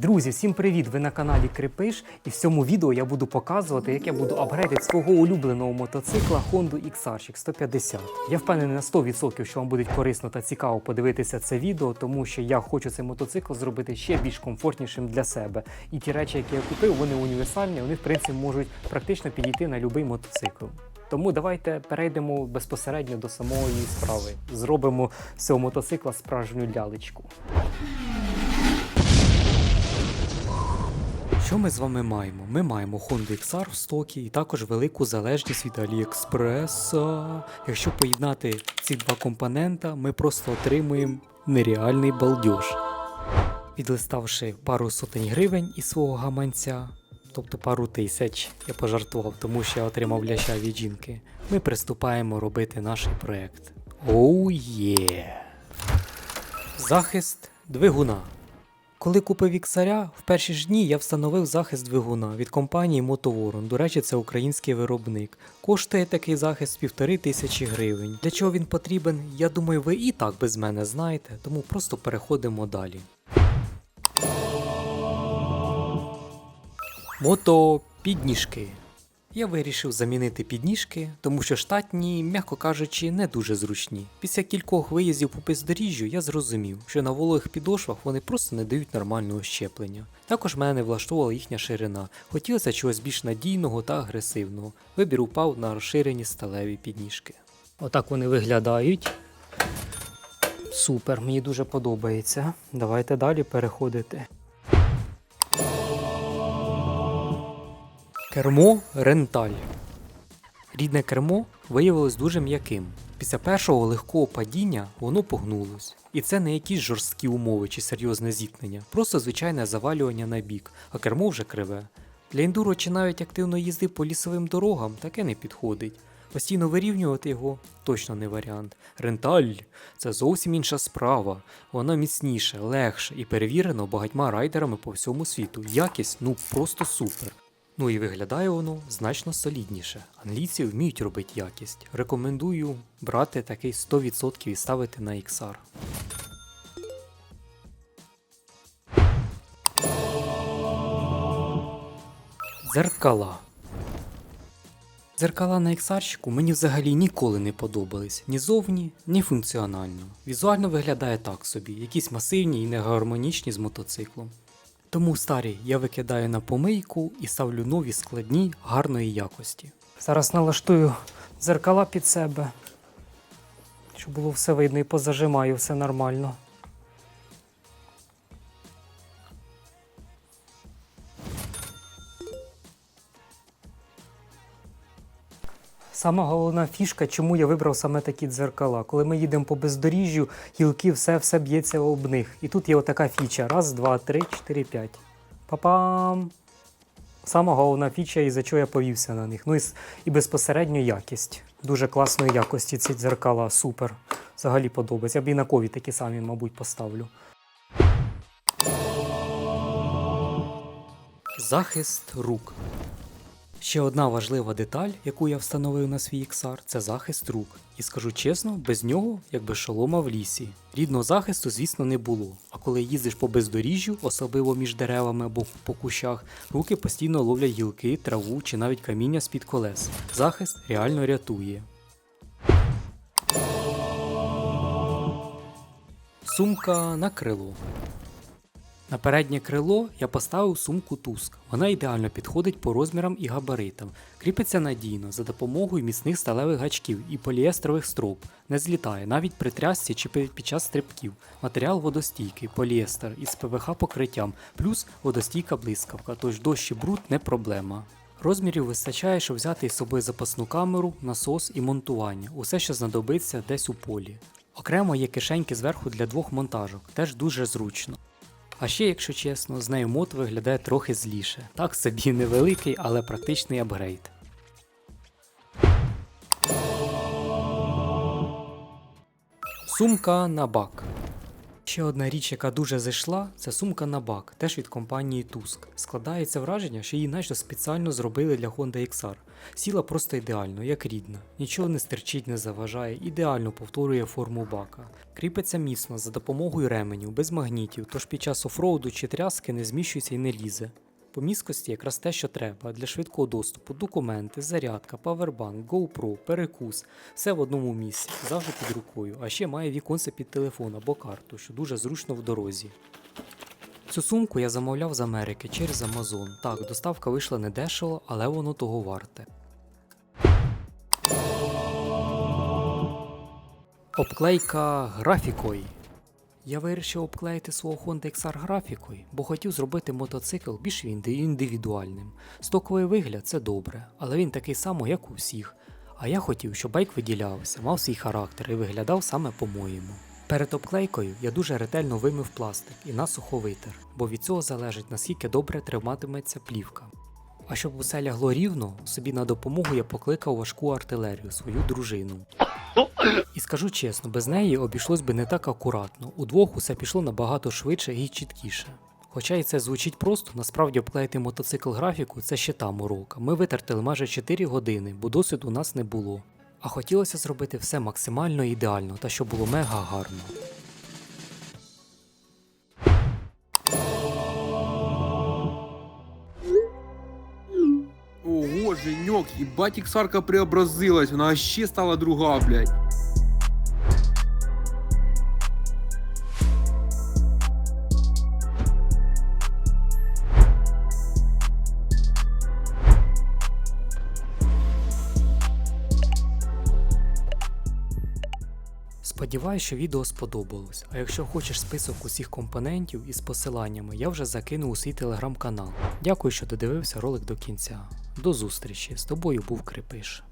Друзі, всім привіт! Ви на каналі Крипиш, і в цьому відео я буду показувати, як я буду апгрейдити свого улюбленого мотоцикла Honda XR 150. Я впевнений на 100%, що вам буде корисно та цікаво подивитися це відео, тому що я хочу цей мотоцикл зробити ще більш комфортнішим для себе. І ті речі, які я купив, вони універсальні, вони в принципі можуть практично підійти на будь-який мотоцикл. Тому давайте перейдемо безпосередньо до самої справи. Зробимо з цього мотоцикла справжню лялечку. Що ми з вами маємо? Ми маємо Honda XR в стокі і також велику залежність від AliExpress. Якщо поєднати ці два компонента, ми просто отримуємо нереальний балдеж. Відлиставши пару сотень гривень із свого гаманця, тобто пару тисяч, я пожартував, тому що я отримав ляща від жінки, ми приступаємо робити наш проект. Оу є! Захист двигуна. Коли купив Іксаря, в перші ж дні я встановив захист двигуна від компанії Мотоворон. До речі, це український виробник. Коштує такий захист півтори тисячі гривень. Для чого він потрібен, я думаю, ви і так без мене знаєте, тому просто переходимо далі. Мото підніжки. Я вирішив замінити підніжки, тому що штатні, м'яко кажучи, не дуже зручні. Після кількох виїздів по бездоріжжю я зрозумів, що на вологих підошвах вони просто не дають нормального щеплення. Також мене не влаштовувала їхня ширина, хотілося чогось більш надійного та агресивного. Вибір упав на розширені сталеві підніжки. Отак вони виглядають. Супер, мені дуже подобається. Давайте далі переходити. Кермо Ренталь. Рідне кермо виявилось дуже м'яким. Після першого легкого падіння воно погнулось. І це не якісь жорсткі умови чи серйозне зіткнення, просто звичайне завалювання на бік, а кермо вже криве. Для ендуро чи навіть активної їзди по лісовим дорогам таке не підходить. Постійно вирівнювати його точно не варіант. Ренталь це зовсім інша справа. Вона міцніше, легше і перевірено багатьма райдерами по всьому світу. Якість ну просто супер. Ну і виглядає воно значно солідніше. Англійці вміють робити якість. Рекомендую брати такий 100% і ставити на XR. Дзеркала. Дзеркала на XR мені взагалі ніколи не подобались ні зовні, ні функціонально. Візуально виглядає так собі, якісь масивні і негармонічні з мотоциклом. Тому старі я викидаю на помийку і ставлю нові складні гарної якості. Зараз налаштую дзеркала під себе, щоб було все видно і позажимаю все нормально. Сама головна фішка, чому я вибрав саме такі дзеркала. Коли ми їдемо по бездоріжжю, гілки, все все б'ється об них. І тут є отака фіча. Раз, два, три, чотири, п'ять. Па-пам! Сама головна фіча, і за чого я повівся на них. Ну і, і безпосередньо якість. Дуже класної якості ці дзеркала, супер. Взагалі подобається. Я б і на кові такі самі, мабуть, поставлю. Захист рук. Ще одна важлива деталь, яку я встановив на свій XR, це захист рук. І скажу чесно, без нього, як без шолома в лісі. Рідного захисту, звісно, не було. А коли їздиш по бездоріжжю, особливо між деревами або по кущах, руки постійно ловлять гілки, траву чи навіть каміння з-під колес. Захист реально рятує. Сумка на крило. На переднє крило я поставив сумку Туск. Вона ідеально підходить по розмірам і габаритам, кріпиться надійно за допомогою міцних сталевих гачків і поліестрових строп, не злітає навіть при трясці чи під час стрибків. Матеріал водостійкий, поліестер із ПВХ покриттям, плюс водостійка блискавка, тож дощ і бруд не проблема. Розмірів вистачає, щоб взяти із собою запасну камеру, насос і монтування, усе, що знадобиться десь у полі. Окремо є кишеньки зверху для двох монтажок, теж дуже зручно. А ще, якщо чесно, з нею мод виглядає трохи зліше. Так собі невеликий, але практичний апгрейд. Сумка на бак. Ще одна річ, яка дуже зайшла, це сумка на бак, теж від компанії Tusk. Складається враження, що її наче спеціально зробили для Honda XR. Сіла просто ідеально, як рідна. Нічого не стерчить, не заважає, ідеально повторює форму бака. Кріпиться міцно за допомогою ременів, без магнітів, тож під час офроуду чи тряски не зміщується і не лізе. По міскості якраз те, що треба для швидкого доступу, документи, зарядка, павербанк, GoPro, перекус, все в одному місці, завжди під рукою, а ще має віконце під телефон або карту, що дуже зручно в дорозі. Цю сумку я замовляв з Америки через Amazon. Так, доставка вийшла не дешево, але воно того варте. Обклейка графікою. Я вирішив обклеїти свого Honda XR графікою, бо хотів зробити мотоцикл більш індивідуальним. Стоковий вигляд це добре, але він такий самий, як у всіх. А я хотів, щоб байк виділявся, мав свій характер і виглядав саме по-моєму. Перед обклейкою я дуже ретельно вимив пластик і насухо витер, бо від цього залежить наскільки добре триматиметься плівка. А щоб усе лягло рівно, собі на допомогу я покликав важку артилерію, свою дружину. І скажу чесно, без неї обійшлось би не так акуратно. Удвох усе пішло набагато швидше і чіткіше. Хоча і це звучить просто, насправді обклеїти мотоцикл графіку це ще там урока. Ми витратили майже 4 години, бо досвіду у нас не було. А хотілося зробити все максимально ідеально та щоб було мега гарно. Женек, ебать Иксарка преобразилась, она вообще стала друга, блядь. Сподіваюсь, що відео сподобалось. А якщо хочеш список усіх компонентів із посиланнями, я вже закинув у свій телеграм-канал. Дякую, що додивився ролик до кінця. До зустрічі! З тобою був Крепиш.